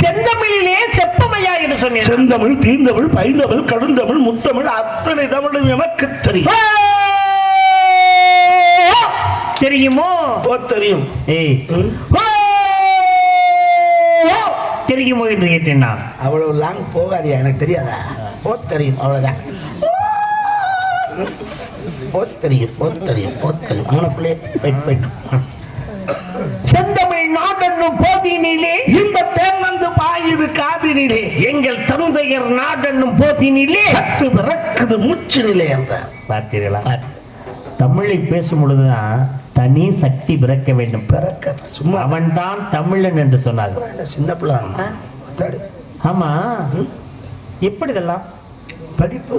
செந்தமிழிலே செப்பமையா என்று சொன்னேன் செந்தமிழ் தீந்தமிழ் பைந்தமிழ் கடுந்தமிழ் முத்தமிழ் அத்தனை தமிழும் எமக்கு தெரியும். தெரியுமோ? ஓ தெரியும். தெரியுமோ என்று கேட்டேன் அவ்வளவு லாங் போகாதியா எனக்கு தெரியாதா? ஓ தெரியும் அவ்வளவுதான். ஓ தெரியும் ஓ தெரியும் ஓ தெரியும். பிள்ளை போயிட்டு போயிட்டு. நாடென்னும் போதினிலே இந்த தேன் வந்து பாயுது காதினிலே. எங்கள் தந்தையர் நாடென்னும் போதினிலே சத்து பிறக்குது மூச்சு நிலை அந்த. பார்த்தீர்களா? தமிழை பேசும் பொழுதுதான் தனி சக்தி பிறக்க வேண்டும். பிறக்க சும்மா அவன்தான் தமிழன் என்று சொன்னார். அவன் சின்ன பிள்ளை அவன். ஆமா. எப்படி இதெல்லாம் படிப்பு?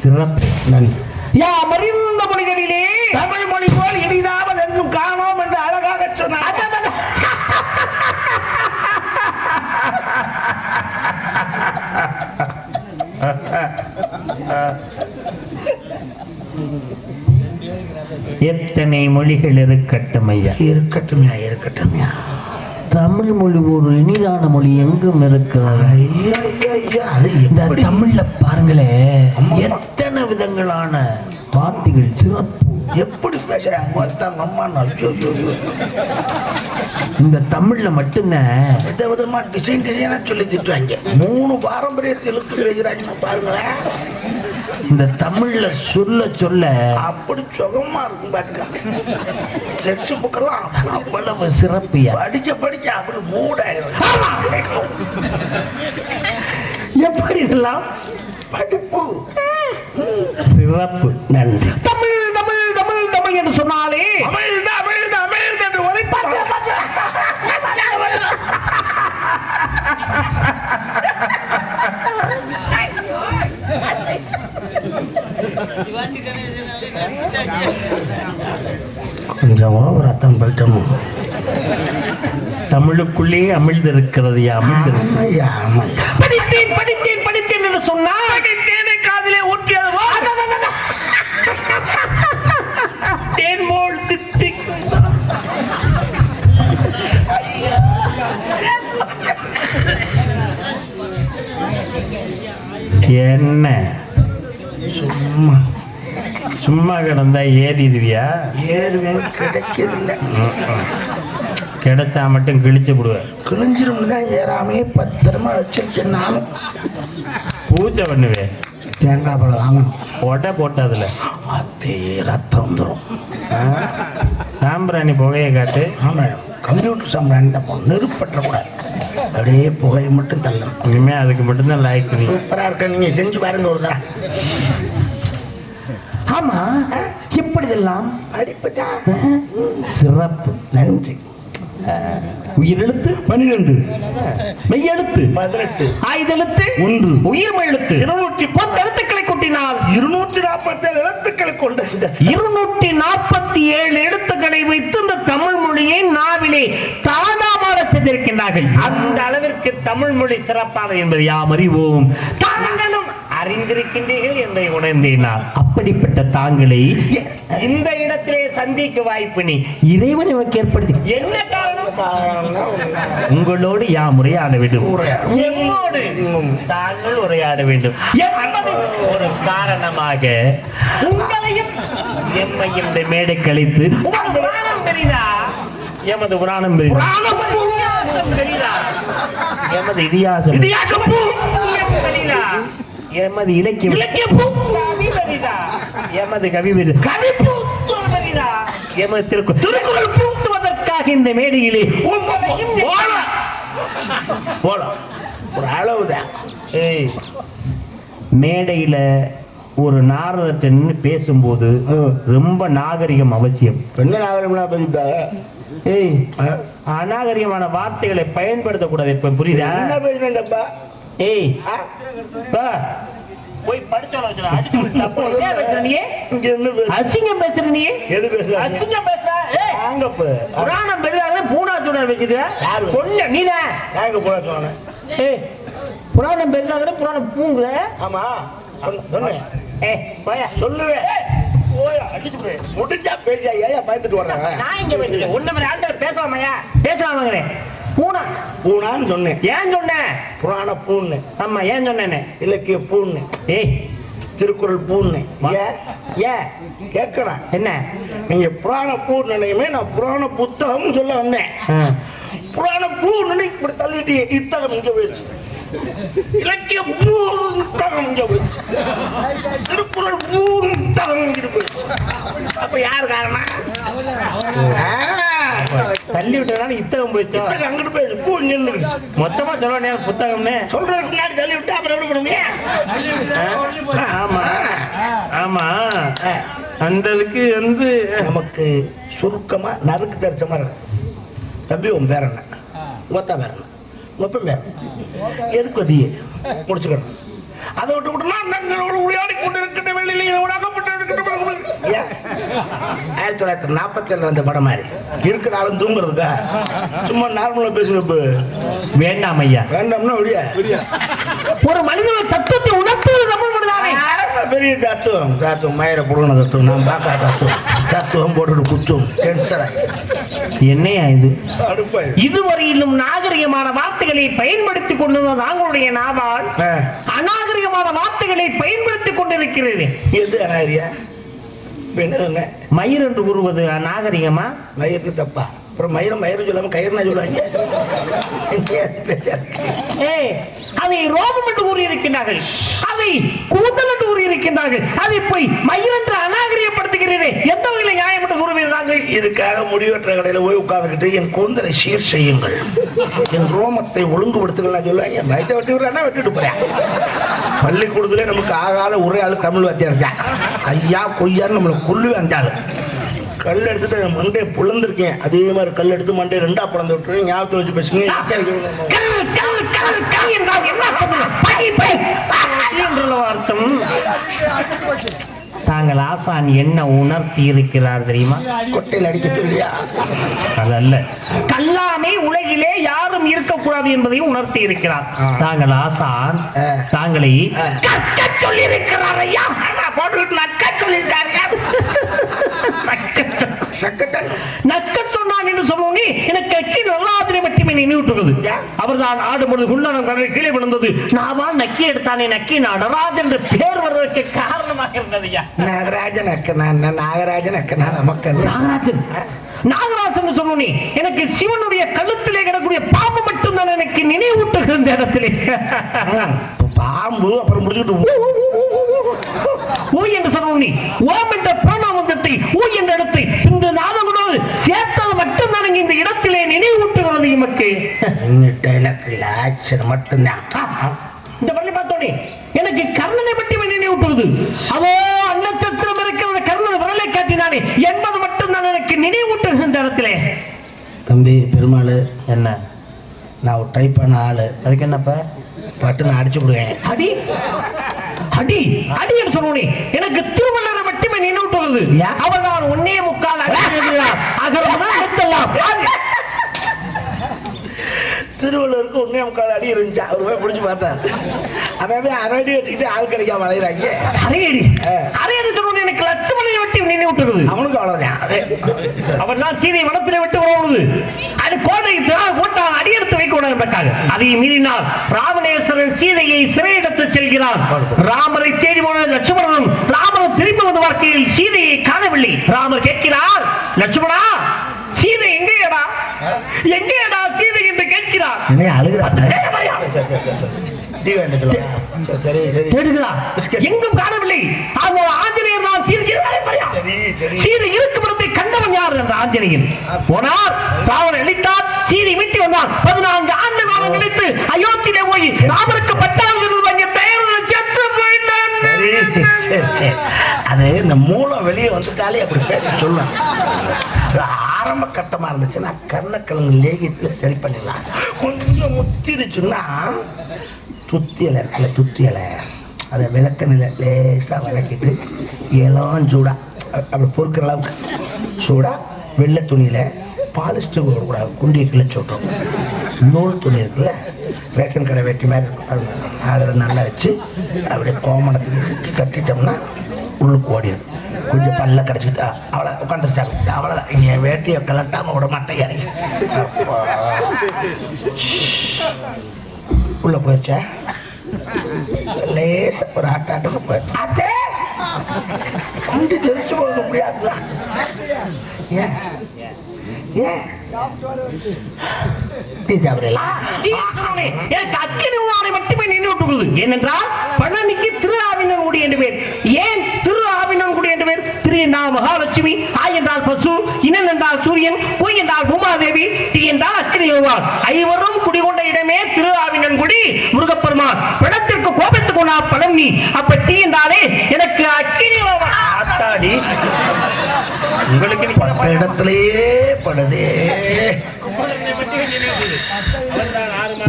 சிறப்பு. நன்றி. யாம் அறிந்த மொழிகளிலே தமிழ் மொழி போல் இனிதாமல் எங்கும் காணோம் என்று அழகாக சொன்னார் எத்தனை மொழிகள் இருக்கட்டும் ஐயா. இருக்கட்டும்யா இருக்கட்டும்யா தமிழ் மொழி ஒரு இனிதான மொழி எங்கும் இருக்கிறது. ஐயா ஐயா ஐயா இந்த தமிழ்ல பாருங்களேன் எத்தனை விதங்களான வார்த்தைகள் சிறப்பு. எப்படி பேசுறாங்க? அம்மா ஐயோ ஐயோ, ஐயோ. இந்த தமிழ்ல மட்டும்தான் வித விதமா டிசைன் டிசைனா சொல்லி திட்டுவாங்க. மூணு பாரம்பரியத்தை இழுத்து பேசுறாங்க பாருங்களேன். இந்த தமிழ்ல சொல்ல சொல்ல அப்படி சுகமா இருக்கும் பாருங்க. செக்ஸ் புக்கெல்லாம் அவ்வளவு சிறப்பியா படிக்க படிக்க அப்படி மூடாயிரும் எப்படி இதெல்லாம்? படிப்பு. சிறப்பு. நன்றி. தமிழ் தமிழ் தமிழ் தமிழ் என்று சொன்னாலே அமிழ்ந்த அமிழ்ந்த அமிழ்ந்த என்று உரைப்பாங்க கொஞ்சம் அர்த்தம் போயிட்டோம் தமிழுக்குள்ளே அமிழ்ந்திருக்கிறது அமிழ்ந்து ஆமையா ஆமையா படித்தேன் படித்தேன் படித்தேன் என்று சொன்னால். தேனை காதிலே ஊற்றியது தேன் போல் என்ன? கிடந்தா ஏறிடுவியா? ஏறுவேன் கிடைக்கிறதில்ல கிடைச்சா மட்டும் கிழிச்சு விடுவேன் கிழிஞ்சிரும் தான் ஏறாமையே பத்திரமா வச்சிருக்கேன் நானும். பூஜை பண்ணுவேன் தேங்காய் பழம் வாங்கணும். ஒட்டை போட்டு அதுல. அதே ரத்தம் வந்துடும் சாம்பிராணி புகையை காட்டு. ஆமாம் கம்ப்யூட்டர் சாம்பிராணி தான் நெருப்பற்றக்கூடாது. அப்படியே புகையை மட்டும் தள்ளணும். இனிமே அதுக்கு மட்டும்தான் லாய்க்கு சூப்பராக இருக்க நீங்கள் செஞ்சு பாருங்க ஒரு தடவை. ஆமா தான் சிறப்பு. நன்றி. உயிரெழுத்து பன்னிரெண்டு. மெய்யெழுத்து பதினெட்டு. ஆயுதெழுத்து ஒன்று. உயிர்மை எழுத்து? இருநூற்றி பத்து எழுத்துக்களை கூட்டினால்? இருநூற்றி நாற்பத்தேழு எழுத்துக்களை கொண்ட இருநூற்றி நாற்பத்தி ஏழு எழுத்துக்களை வைத்து இந்த தமிழ் மொழியை நாவிலே தானாமாட செய்திருக்கின்றார்கள் அந்த அளவிற்கு தமிழ் மொழி சிறப்பானது என்பதை யாம் அறிவோம். தாங்களும் அறிந்திருக்கின்றீர்கள் என்பதை உணர்ந்தேன் நான் அப்படிப்பட்ட தாங்களை இந்த இடத்திலே சந்திக்க வாய்ப்பு நீ. இறைவன் நமக்கு ஏற்படுத்தி என்ன காரணம்? உங்களோடு யாம் உரையாட வேண்டும். எம்மோடு தாங்கள் உரையாட வேண்டும். ஒரு காரணமாக உங்களையும் எம்மையும் இந்த மேடை கழித்து எமது புராணம் பெரிதா எமது இதிகாசம் இதிகாசம் எமது இலக்கியம். எமது கவி பெரிதா கவி பெரிதா எமது திருக்குறள். திருக்குறள் பூத்துவதற்காக இந்த மேடையிலே. போலாம் ஒரு அளவுதான் ஏய். மேடையில ஒரு நாரதத்தை நின்று பேசும்போது ரொம்ப நாகரிகம் அவசியம். பெண்ண நாகரம்னா பதிப்பா ஏய் அநாகரிகமான வார்த்தைகளை பயன்படுத்தக்கூடாது இப்ப புரியுதா? என்ன ஏய் பா, போய் படிச்சவன வச்சுடா, அடிச்சு விட்டு தப்பு. ஏன் பேசுற நீ? இங்க என்ன பேசு. அசிங்கம் பேசுற நீ? எது பேசுற அசிங்கம் பேசுற. ஏய், போ. புராணம் பெரிதாக பூனா சூடா பேசுற யாரு? சொன்ன நீதான் நாங்க போட சொன்னேன் ஏய் புராணம் பெரிதாக புராணம் பூங்குற. ஆமா. சொன்ன- ஏய் போயா. போய் முடிஞ்சா பேசியா ஏன் பயந்துட்டு வர்றாங்க நான் இங்க உன்ன மாதிரி ஆட்கள் பேசலாமையா பேசலாமாங்கிறேன். பூனா. பூனான்னு சொன்னேன். ஏன் சொன்ன? புராண பூன்னு. ஆமா ஏன் சொன்னேன்னு? இலக்கிய பூன்னு. ஏய். திருக்குறள் பூன்னு. ஏன் ஏன் கேட்கறேன் என்ன? நீங்க புராண பூன்னு நான் புராண புத்தகம்னு சொல்ல வந்தேன். புராண பூன்னு இப்படி தள்ளிட்டு இத்தகம் இங்க போயிடுச்சு. இலக்கிய போயிடுச்சு திருக்குறள் போயிடுச்சு அப்ப யார் காரணம்? தள்ளி விட்டதுனால இத்தகம் போயிடுச்சோ. அங்கிட்டு போயிடுச்சு. பூ இங்க இருந்துருக்கு மொத்தமா சொல்ல புத்தகம்னு. சொல்றதுக்கு முன்னாடி தள்ளி விட்டு அப்புறம் எப்படி பண்ணுவீங்க? ஆமா. ஆமா. அந்த இதுக்கு வந்து நமக்கு சுருக்கமா நறுக்கு தெரிச்ச மாதிரி இருக்கு. தம்பி உன் பேர் என்ன? ஒத்தா பேர் என்ன? ஒப்ப பேர் என்ன? எதுக்கு முடிச்சுக்கணும். அதை விட்டு விட்டுனா நாங்கள் உரையாடி கொண்டு இருக்கின்ற வெளியில உலகப்பட்டு? ஆயிரத்தி தொள்ளாயிரத்தி நாற்பத்தி வந்த படம் மாதிரி. இருக்கிற ஆளும் தூங்குறதுக்கா? சும்மா நார்மலா பேசுறப்ப வேண்டாம் ஐயா. வேண்டாம்னா ஒரு மனிதன தத்துவத்தை உணர்த்துவது மொழிதானே பெரிய தத்துவம். தத்துவம் மயிர புடுங்கின தத்துவம். நான் பார்க்காத தத்துவம். தத்துவம் போட்டுட்டு குத்தும். டென்ஷன் என்னையா இது? இதுவரையிலும் நாகரிகமான வார்த்தைகளை பயன்படுத்திக் கொண்டிருந்த நாங்களுடைய நாவால் அநாகரிகமான வார்த்தைகளை பயன்படுத்திக் கொண்டிருக்கிறது எது என்ன மயிர் என்று கூறுவது நாகரிகமா மயிருக்கு தப்பா. அப்புறம் மயிரம் மயிரும் சொல்லாம கயிறுனா சொல்லுவாங்க. ஏய், அதை ரோமம் என்று கூறியிருக்கிறார்கள். அதை கூந்தல் என்று கூறியிருக்கிறார்கள் அதை போய் மயிர் என்று அநாகரிகப்படுத்துகிறீரே. எந்த வகையில் நியாயம் என்று கூறுவீர்கள் இதுக்காக முடிவற்ற கடையில போய் உட்கார்ந்துக்கிட்டு என் கூந்தலை சீர் செய்யுங்கள். என் ரோமத்தை ஒழுங்குபடுத்துங்கள். சொல்லுவாங்க வயிற்ற வெட்டி விடுறானா வெட்டிட்டு போறேன். பள்ளிக்கூடத்துல நமக்கு ஆகாத ஒரே ஆளு தமிழ் வாத்தியார் ஐயா கொய்யான்னு நம்மளை கொல்லுவே அந்த ஆளு. கல் எடுத்துட்டு என் மண்டையை புலந்திருக்கேன். அதே மாதிரி கல் எடுத்து மண்டையை ரெண்டா பிளந்து விட்டுருவேன். ஞாபகத்தை வச்சு பேசுங்க. அர்த்தம்? தாங்கள் ஆசான் என்ன உணர்த்தி இருக்கிறார் தெரியுமா? கொட்டையில் அடிக்க அதல்ல. கல்லாமை உலகிலே யாரும் இருக்கக்கூடாது என்பதையும் உணர்த்தி இருக்கிறார். தாங்கள் ஆசான். தாங்களை சொல்லி இருக்கிறார் ஐயா போட்டுக்கிட்டு நக்க சொல்லிட்டாரியா நக்கத்தான் நக்க சொன்னான் என்று சொன்னோனே எனக்கு அக்கி நல்லாதிரை மட்டுமே நினைவுட்டுகிறது அவர்தான் ஆடும்பொழுது குண்டனம் கடலை கீழே விழுந்தது. நாவா நக்கி எடுத்தானே நக்கி நடராஜ் என்று பேர் வருவதற்கு காரணமாக இருந்தது ஐயா நாகராஜன் அக்கனா நாகராஜன் அக்கனா நமக்கு நாகராஜன். நாகராஜன் சொன்னோனே எனக்கு சிவனுடைய கழுத்திலே கிடக்கூடிய பாம்பு மட்டும்தான் எனக்கு நினைவூட்டுகிற இடத்திலே பாம்பு அப்புறம் முடிச்சுட்டு ஊ. என்று சொன்னோனே ஓம் என்ற பிரணாமந்தத்தை ஊ என்ற இடத்தை இந்த நாதங்களோடு சேர்த்தது மட்டும்தான் இங்கு இந்த இடத்திலே நினைவூட்டுகிறது எமக்கு? ஆக்சன் மட்டும்தான். இந்த பள்ளி பார்த்தோனே எனக்கு கர்ணனை மட்டுமே நினைவூட்டுவது அதோ அன்னச்சத்திரம் இருக்கிற கர்ணன் விரலை காட்டினானே என்பது மட்டும்தான் எனக்கு நினைவூட்டுகிற இந்த இடத்திலே. தம்பி பெருமாள் என்ன? நான் ஒரு டைப் பண்ண ஆளு. அதுக்கு என்னப்ப? பட்டு நான் அடிச்சு விடுவேன். அடி. அடி. அடி என்று சொன்னோனே எனக்கு திருவள்ளுவரை மட்டுமே நினைவூட்டுவது அவர் நான் ஒன்னே முக்கால் அடி எடுத்தலாம் திருவள்ளுவருக்கு ஒன்னே முக்கால் அடி இருந்துச்சு. அவர் போய் பிடிச்சி பார்த்தார். அதாவது அரை அடி வச்சுக்கிட்டு ஆள் கிடைக்காம அலையிறாங்க. அரையடி சொன்னோனே எனக்கு லட்சுமணனை விட்டு நினைவூட்டுவது அவனுக்கு அவ்வளவுதான். அவர் நான் சீதை வனத்திலே விட்டு வருவது அது கோடை போட்டால் அடியெடுத்து வைக்க என்பதற்காக. அதை மீறினால் ராமநேஸ்வரன் சீதையை சிறையிடத்து செல்கிறார் ராமரை தேடி போன லட்சுமணனும் ராமரும் திரும்பி வந்த வாழ்க்கையில் சீதையை காணவில்லை. ராமர் கேட்கிறார் லட்சுமணா சீதை எங்கேயடா? எங்கேயடா சீதை என்று கேட்கிறார்? என்ன எங்கும் காணவில்லை. ஆஞ்சநேயர் நான் சீதை சரி சரி. சீதை இருக்கும் இடத்தை கண்டவன் யார் என்ற ஆஞ்சநேயன். போனார் ராவணன் அழித்தார் சீதை மீட்டி பதினான்கு ஆண்டு காலம் கழித்து அயோத்தியிலே போய் ராமருக்கு பட்டாளர்கள் வாங்கிய தயாரில் செத்து போயிட்டான். சரி சரி சரி. அது இந்த மூலம் வெளியே வந்துட்டாலே அப்படி பேச சொல்லலாம் ஆரம்ப கட்டமா இருந்துச்சுன்னா கர்ணக்கிழங்கு லேகியத்தில் சரி பண்ணிடலாம். கொஞ்சம் முத்திருச்சுன்னா துத்தி இலை இருக்குல்ல துத்தி இலை அதை விளக்கணில லேசாக விளக்கிட்டு இளம் சூடா அப்படி பொறுக்கிற அளவுக்கு சூடா வெள்ளை துணியில் பாலிஸ்டர் போடக்கூடாது குண்டி இருக்குல்ல சொல்கிறோம் நூல் துணி இருக்குல்ல ரேஷன் கடை வெட்டி மாதிரி இருக்கும். அது அதில் நல்லா வச்சு அப்படியே கோமணத்துக்கு கட்டிட்டோம்னா உள்ளுக்கு ஓடிடும். கொஞ்சம் பல்ல கடிச்சிக்கிட்டா அவளை உட்காந்துருச்சாங்க அவ்வளோதான் இங்கே வேட்டியை கலட்டாமல் விட மாட்டேன் இறங்கி உள்ள போயிடுச்சா லேச ஒரு ஆட்டாட்டுக்கு போயிடுச்சு அத்தே! தெரிச்சு போக முடியாதுல ஏன்? ஏன்? ஏனென்றால் பழனிக்கு என்று பேர். ஏன் திரு என்று பேர்? திரு என்றால் மகாலட்சுமி ஆய் என்றால் பசு இனன் என்றால் சூரியன் பொய் என்றால் பூமாதேவி தீ என்றால் அக்கினி ஐவரும் திரு ஆவினன்குடி முருகப்பெருமான். படத்திற்கு கோபத்துக்கு உணா பழம் நீ. அப்ப தீ என்றாலே எனக்கு அக்கினி. ஆத்தாடி. உங்களுக்கு பட்ட இடத்துலயே படுதே.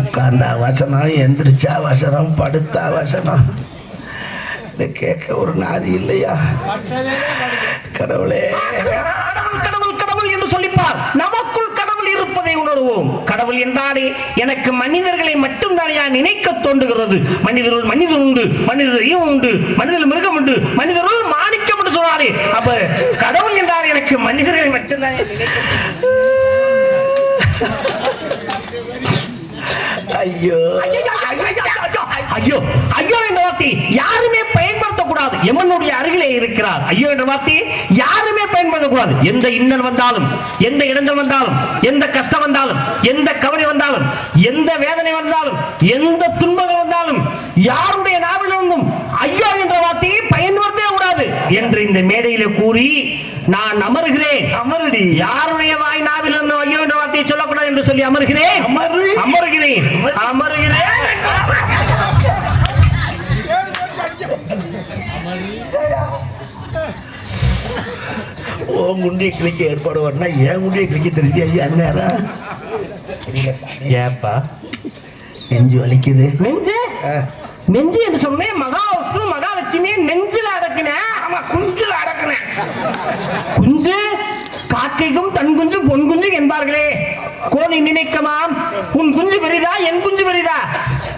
உட்கார்ந்தா வசனம் எந்திரிச்சா வசனம் படுத்தா வசனம். கேட்க ஒரு நாதி இல்லையா? கடவுளே. கடவுள் கடவுள் கடவுள் என்று சொல்லிப்பார். இருப்பதை உணர்வோம். கடவுள் என்றாலே எனக்கு மனிதர்களை மட்டும் தான் நினைக்க தோன்றுகிறது. மனிதர்கள் மனிதர் உண்டு மனிதர் ஈவம் உண்டு மனிதர் மிருகம் உண்டு மனிதர்கள் மாணிக்கம் என்று சொன்னாரே அப்ப கடவுள் என்றால் எனக்கு மனிதர்களை மட்டும்தான் ஐயோ. ஐயோ ஐயோ என்ற வார்த்தை யாருமே பயன்படுத்தக்கூடாது. எமனுடைய அருகிலே இருக்கிறார். ஐயோ என்ற வார்த்தை யாருமே பயன்படுத்தக்கூடாது. எந்த இன்னல் வந்தாலும் எந்த இடங்கள் வந்தாலும் எந்த கஷ்டம் வந்தாலும் எந்த கவலை வந்தாலும் எந்த வேதனை வந்தாலும் எந்த துன்பங்கள் வந்தாலும் யாருடைய நாவிலிருந்தும் ஐயோ என்ற வார்த்தையை பயன்படுத்தவே கூடாது என்று இந்த மேடையிலே கூறி நான் அமருகிறேன். அமருடி. யாருடைய வாய் நாவிலிருந்து ஐயோ என்ற வார்த்தையை சொல்லக்கூடாது என்று சொல்லி அமருகிறேன். அமரு. அமருகிறேன். அமருகிறேன். ஓ குண்டியை கிளிக்க ஏற்பாடு வரனா ஏன் குண்டியை கிளிக்க தெரிஞ்சு ஐயா சாமி. ஏப்பா நெஞ்சு வலிக்குது. நெஞ்சு. நெஞ்சு என்று சொன்னேன் மகாவிஷ்ணு மகாலட்சுமி நெஞ்சில அடக்கினேன் ஆமா குஞ்சுல அடக்குனேன் குஞ்சு? காக்கைக்கும் தன் குஞ்சு பொன் குஞ்சு என்பார்களே. கோழி நினைக்கமாம். உன் குஞ்சு பெரிதா என் குஞ்சு பெரிதா?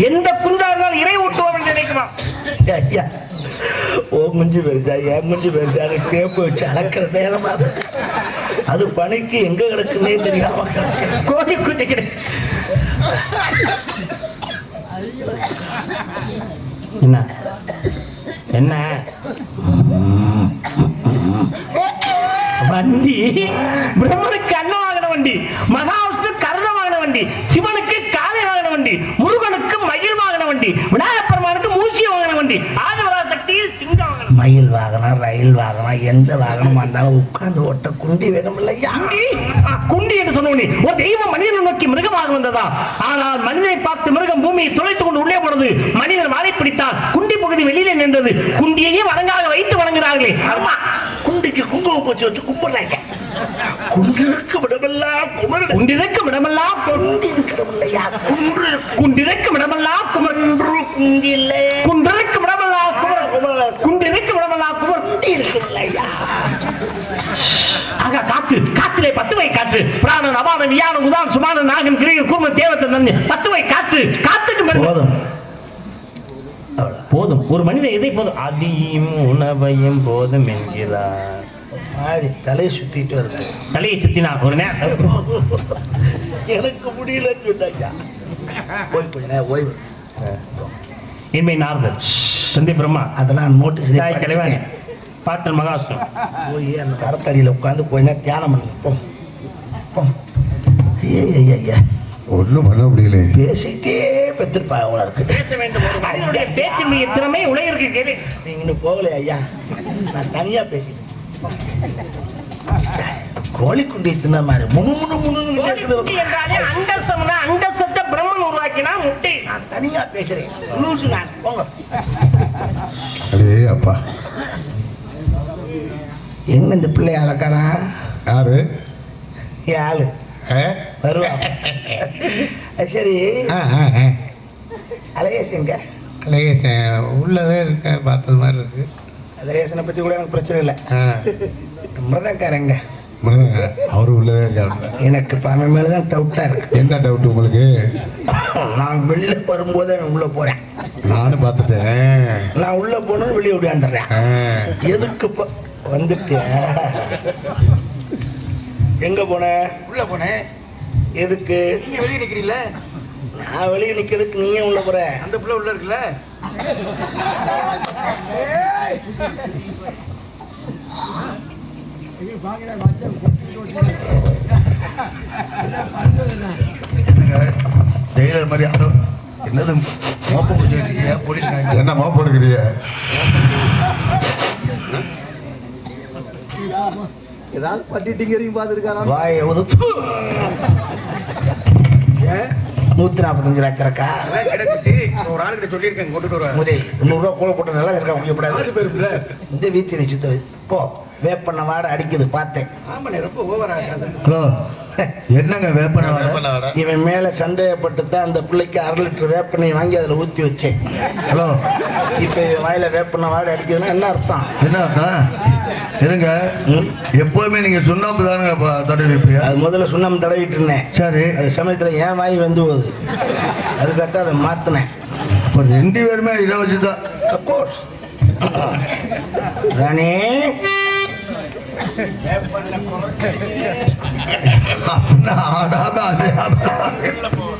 எந்த குஞ்சா இருந்தாலும் இறை ஊட்டுவோம் ஐயா. ஓ குஞ்சு பெருசா என் குஞ்சு பெருசா கேப்பு வச்சு அளக்கிற நேரம் அது. பணிக்கு எங்க கிடக்குன்னே தெரியாம. கோழி குஞ்சு என்ன? என்ன? வண்டி. பிரம்மனுக்கு அன்னம் வாங்கின வண்டி மகாவிஷ்ணு கருணம் வாங்கின வண்டி சிவனுக்கு காலை வாங்கின வண்டி முருகனுக்கு மயில் வாங்கின வண்டி விநாயகப் பெருமானுக்கு மூசிய வாங்கின வண்டி ஆதிவரா சக்தியில் சிங்கம் வாங்கின மயில் வாகனம் ரயில் வாகனம் எந்த வாகனமா இருந்தாலும் உட்கார்ந்து ஓட்ட குண்டி வேணும் இல்லையா குண்டி என்று சொன்ன உடனே ஒரு தெய்வம் மனிதனை நோக்கி மிருகமாக வந்ததா? ஆனால் மனிதனை பார்த்து மிருகம் பூமியை துளைத்துக் கொண்டு உள்ளே போனது மனிதன் வாழை பிடித்தால் குண்டி பகுதி வெளியிலே நின்றது. குண்டியையே வணங்காக வைத்து வணங்குகிறார்களே. குண்டிக்கு குங்குமம் பூச்சி வச்சு கும்பிடுறாங்க குண்டிற்கு விடமெல்லாம் குமரன். குண்டிதற்கு விடமெல்லாம் குண்டி இருக்கணும் இல்லையா குன்று குண்டிதற்கு விடமெல்லாம் குமர் குன்று குண்டில்லை குன்றதற்கு விடமெல்லாம் குமர் குமரன். குண்டிதற்கு விடமெல்லாம் குமர் குண்டி இருக்கணும் இல்லையா ஆக காத்து காத்திலே பத்து வை காத்து பிராணன் அபான வியானம் உதான் சுமான நாகன் கிரிகர் கூர்ம தேவத்தை நந்தி பத்து வை காத்து காத்துக்கு போதும். போதும். ஒரு மனிதன் எதை போதும்? அதையும் உணவையும் போதும் என்கிறார். மாதிரி தலையை சுத்திட்டு வருது. தலையை சுத்தினார் ஒரு நேரம் எனக்கு முடியலன்னு சொன்னாங்க போய் கொஞ்ச நேரம் ஓய்வு. இன்மை நாரதர் தந்தை பிரம்மா அதெல்லாம் நோட்டீஸ் கலைவாணி பாட்டல் மகாஷ்டம் போய் அந்த மரத்தடியில் உட்காந்து நேரம் தியானம் பண்ணுங்க. போ. ஐயா ஐயா ஐயா ஒன்றும் பண்ண முடியல. பேசிட்டே பெற்றிருப்பா அவ்வளோ இருக்கு பேச வேண்டும் ஒரு மனிதனுடைய பேச்சினுடைய திறமை உலகிற்கு கேள்வி நீங்க இன்னும் போகலையா ஐயா? நான் தனியா பேசிட்டேன். கோழிக்குண்டி தின்ன மாதிரி? முணு முணு. கோழிக்குட்டி என்றாலே அண்டசம்னா அண்டசத்தை பிரம்மன் உருவாக்கினா முட்டை. நான் தனியா பேசுறேன். லூசு நான். போங்க. அடே அப்பா. எங்க இந்த பிள்ளை அழக்கானா யாரு? ஆளு ஆ? வருவா. சரி. ஆ, ஆ, ஆ. அழகேசங்க லேசன் உள்ளதே இருக்க பார்த்தது மாதிரி இருக்கு. அழகேசனை பத்தி கூட எனக்கு பிரச்சனை இல்லை. மிருதக்காரங்க. மிருதங்க. அவரு உள்ளதே இருக்காரு. எனக்கு இப்ப அவன் மேலதான் டவுட்டா இருக்கு. என்ன டவுட் உங்களுக்கு? நான் வெளியில வரும்போது அவன் உள்ள போறேன். நானும் பார்த்துட்டேன். நான் உள்ள போனோம் வெளியே ஓடியாந்துடுறேன் ஆ. எதுக்கு இப்போ வந்துட்டியா எங்க போன? உள்ள போனேன். எதுக்கு? நீங்க வெளியே நிக்கிறீல்ல நான் வெளியே நிக்கிறதுக்கு நீயே உள்ள போற. அந்த புள்ள உள்ள இருக்குல்ல? ஜெயிலர் மாதிரி அதோ என்னது மோப்பம் பிடிச்சிருக்கீங்க போலீஸ் என்னம்மா போடுக்கிறிய ஏதாவது பட்டிட்டிங்கிறீங்க பார்த்துருக்காரா? வாய உதுப்பு நூத்தி நாற்பத்தஞ்சு அதான் கிடைச்சிச்சு ஒரு ஆளுகிட்ட சொல்லியிருக்கேன் கொண்டுட்டு வருவாங்க முதல் நூறுரூவா கூட போட்டு நல்லா இருக்கா முடியப்படாது இந்த வீட்டு நீ சுத்த போ வேப்பண்ண வாடை அடிக்குது பார்த்தேன். ஹலோ என்னங்க வேப்பன வாடை? இவன் மேல சந்தேகப்பட்டு தான் அந்த பிள்ளைக்கு அரை லிட்டர் வேப்பெண்ணெய் வாங்கி அதுல ஊத்தி வச்சேன். ஹலோ. இப்ப வாயில வேப்பண்ண வாடை அடிக்குதுன்னா என்ன அர்த்தம்? என்ன அர்த்தம்? இருங்க. ம்? எப்பவுமே நீங்க சுண்ணாம்பு தானுங்க ப- தடவிப்பீங்க. அது முதல்ல சுண்ணாம்பு தடவிட்டு இருந்தேன் சரி. அது சமயத்துல ஏன் வாய் வந்து போகுது. அதுக்காக அதை மாத்தினேன். இப்போ ரெண்டு பேருமே இதை வச்சு தான் அப்கோர்ஸ் ராணி. ஆடாம அசையாம போவே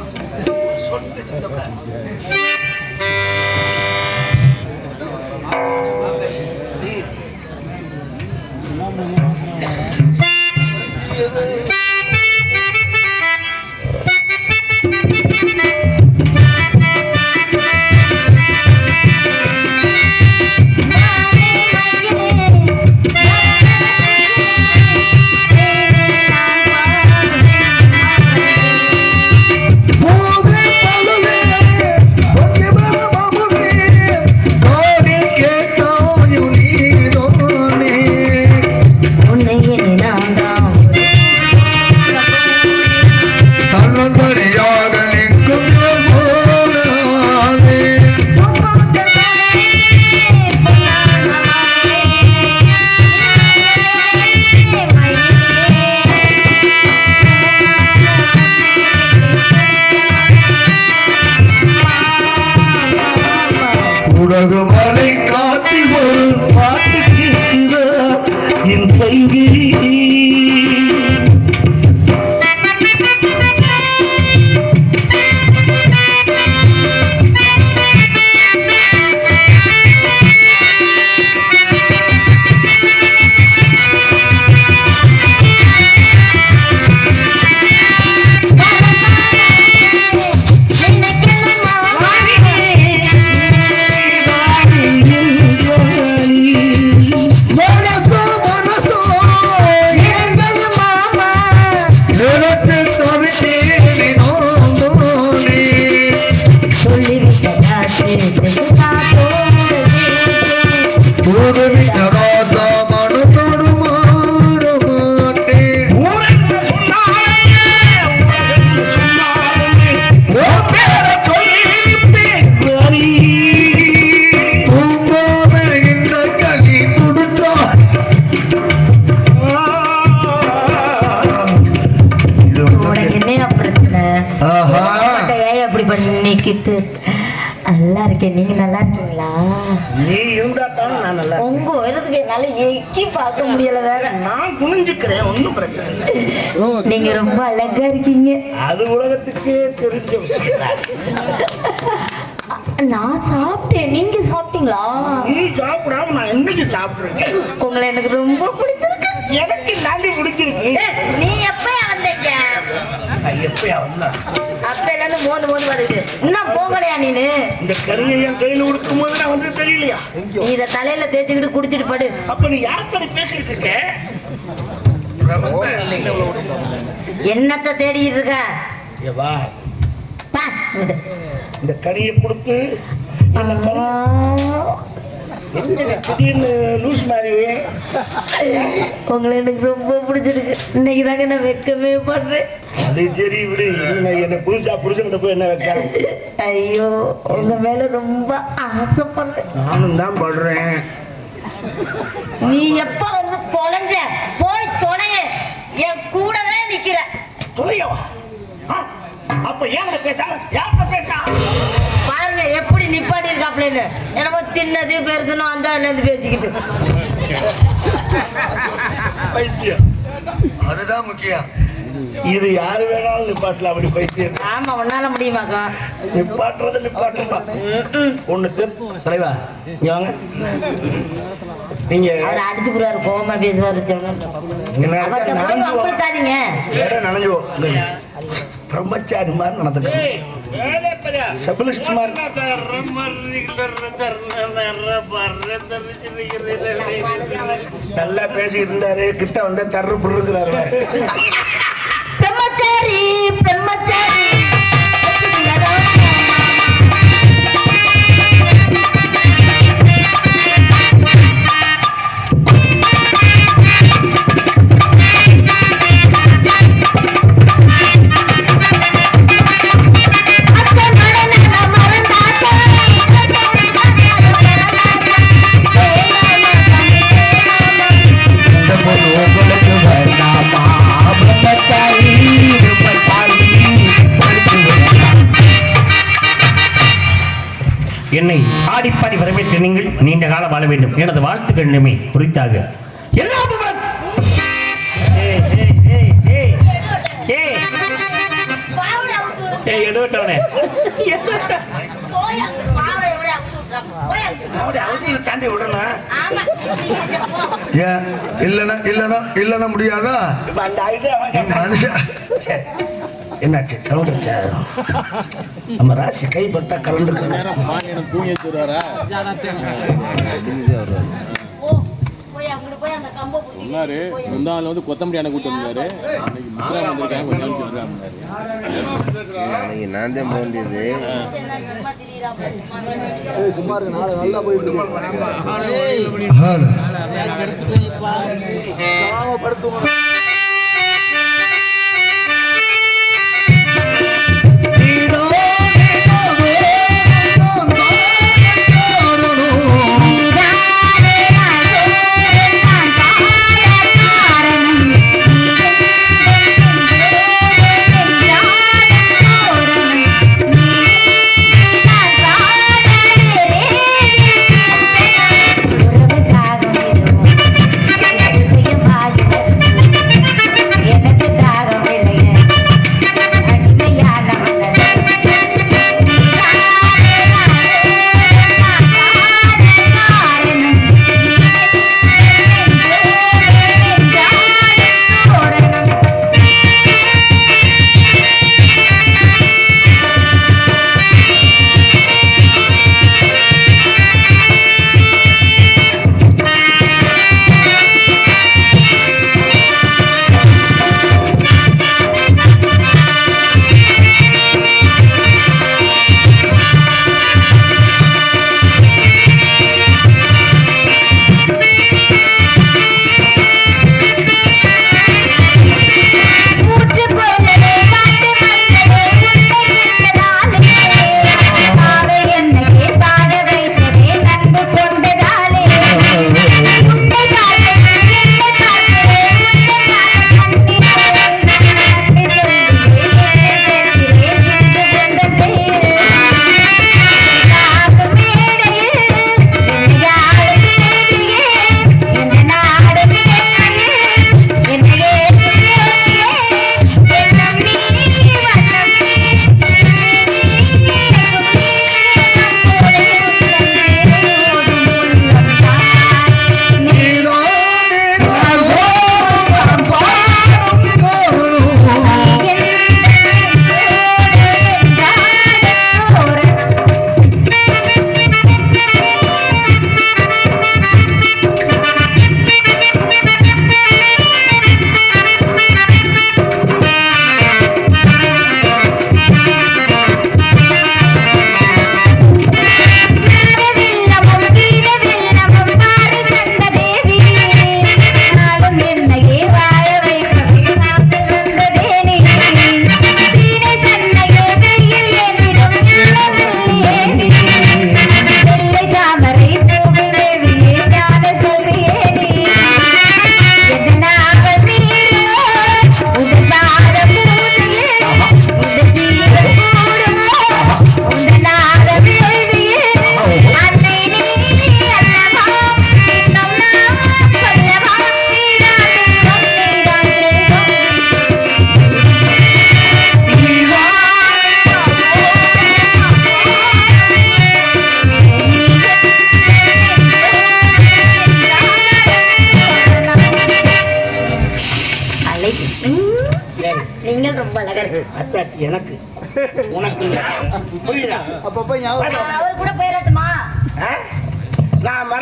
நீங்க ரொம்ப அழகா இருக்கீங்க. அது உலகத்துக்கே தெரிஞ்ச விஷயம். நான் சாப்பிட்டேன். நீங்க சாப்பிட்டீங்களா? நீ சாப்பிடாம நான் என்னைக்கு சாப்பிட்டுருக்கேன் உங்களை எனக்கு ரொம்ப பிடிச்சிருக்கு. எனக்கு தாண்டி பிடிச்சிருக்கு. நீ எப்ப வந்தீங்க? எப்பயா வந்தேன்? அப்ப இருந்து மோந்து மோந்து வருது. இன்னும் போகலையா நீனு? இந்த கறியை என் கையில் போது நான் வந்து தெரியலையா? நீ இத தலையில தேய்ச்சிக்கிட்டு குடிச்சிட்டு படு. அப்ப நீ யார் பேசிட்டு இருக்க? என்னத்த தேடிட்டு இருக்க. இந்த கறியை கொடுத்து உங்களை எனக்கு ரொம்ப பிடிச்சிருக்கு. இன்னைக்கு தாங்க நான் வெக்கமே படுறேன் அது சரி விடு. என்ன புதுசா புருஷன்கிட்ட போய் என்ன வைக்காது ஐயோ உங்க மேல ரொம்ப ஆசைப்படுறேன். நானும் தான் படுறேன். நீ எப்ப வந்து தொலைஞ்ச போய் தொலைங்க என் கூடவே நிக்கிற. துணையவா ஆ? அப்ப ஏன் பேசாம யார்கிட்ட பேசா? பாருங்க எப்படி நிப்பாட்டி இருக்காப்லன்னு. என்னமோ சின்னது பெருசுன்னு அந்த இருந்து பேசிக்கிட்டு. பைத்தியம். அதுதான் முக்கியம். இது யாரு வேணாலும் நிப்பாட்டல அப்படி பைத்தியம். ஆமா உன்னால முடியுமாக்கா? நிப்பாட்டுறது நிப்பாட்டுப்பா ஒண்ணு தலைவா இங்க வாங்க. நீங்க அவர் அடிச்சு புறாரு கோவமா பேசுவாரு. இந்த பிரம்மச்சாரி மாதிரி நடந்துக்க சபலிஸ்ட் மாதிரி. நல்லா பேசிட்டு இருந்தாரு. கிட்ட வந்து தர்று புருக்குறாரு பிரம்மச்சாரி பிரம்மச்சாரி காலம் வாழ வேண்டும். எனது வாழ்த்துக்கள் நிலைமை குறித்தாக. இல்லைன்னா இல்லைன்னா இல்லைன்னா முடியாதா? இப்ப அந்த ஐடியா மனுஷன். என்னாச்சு? கலந்துருச்சா? நம்ம ராசி கைப்பட்டா கலந்துருக்கு சொன்னாரு. முந்தாள் வந்து கொத்தமல்லி அணை கூட்டு வந்தாரு. இன்னைக்கு முத்ரா வந்திருக்காங்க கொஞ்சம் நாளைக்கு வருவாங்க அன்னைக்கு நான் தான் போக வேண்டியது. சும்மா இருக்கு நாளை நல்லா போயிட்டு படுத்துவோம்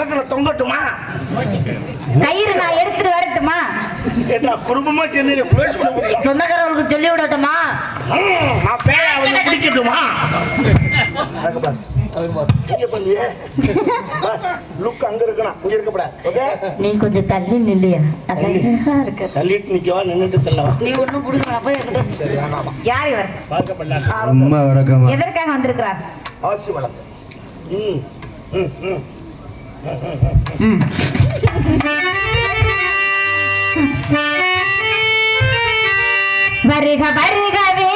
மரத்துல தொங்கட்டுமா? கயிறு நான் எடுத்துட்டு வரட்டுமா? என்ன குடும்பமா சேர்ந்து சொந்தக்காரங்களுக்கு சொல்லி விடட்டுமா? ம், நான் பேய அவனை பிடிக்கட்டுமா? நீ கொஞ்சம் தள்ளி நில்லையா? தள்ளிட்டு நிக்கவா நின்னுட்டு தள்ளவா? நீ ஒண்ணும் புடுங்க போய். யார் இவர்? எதற்காக வந்திருக்கிறார்? ஆசி ம் ம். வருக வருகவே.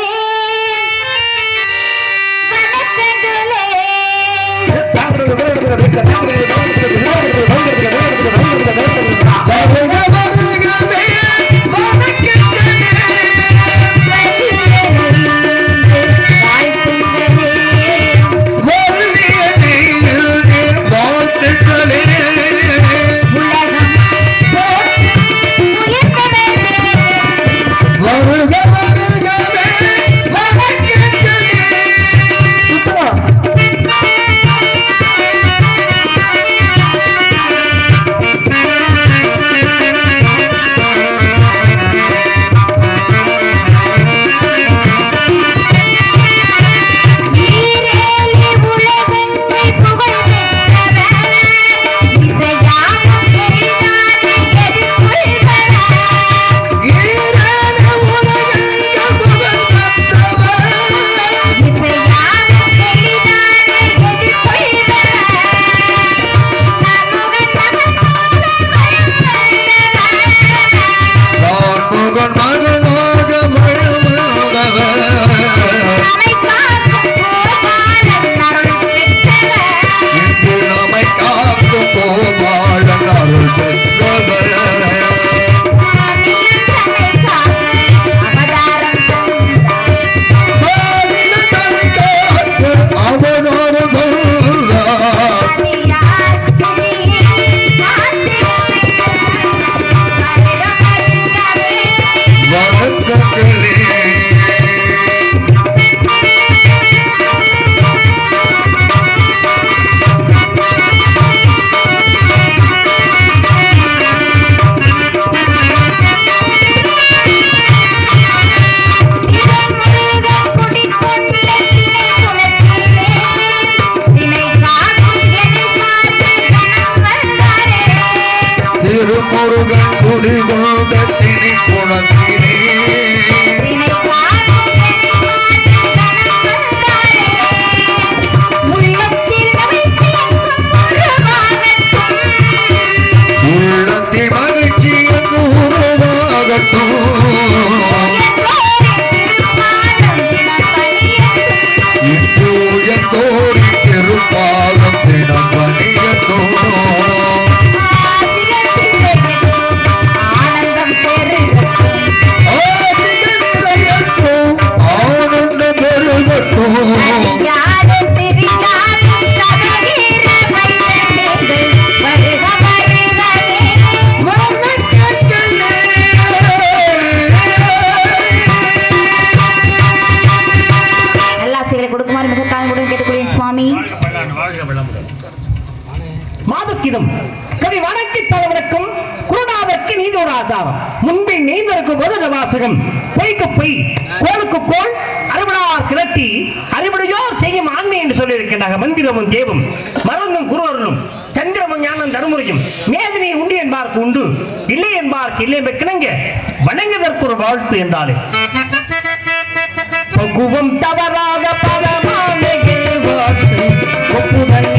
வணக்கங்களே. திருமுருகன் குடிகொண்ட திணி குணத்தினே உள்ளத்தி மகிழ்ச்சி உருவாகட்டும். மாதுக்கிதம் கவி வணக்கி தலைவருக்கும் குருநாதற்கு ஒரு ஆசாரம் முன்பே நீந்தருக்கு ஒரு வாசகம். பொய்க்கு பொய் கோளுக்கு கோள் அறுபடார் கிளட்டி அறிவுடையோர் செய்யும் ஆண்மை என்று சொல்லியிருக்கின்றாங்க மந்திரமும் தேவும். மருந்தும் குருவருளும் சந்திரமும் ஞானம் தருமுறையும் மேதனை உண்டு என்பார்க்கு உண்டு இல்லை என்பார்க்கு இல்லை என்பக்கிணங்க வணங்குவதற்கு ஒரு வாழ்த்து என்றாலே. பகுவம் தவறாக பரமானே வாழ்த்து. ஒப்புதல்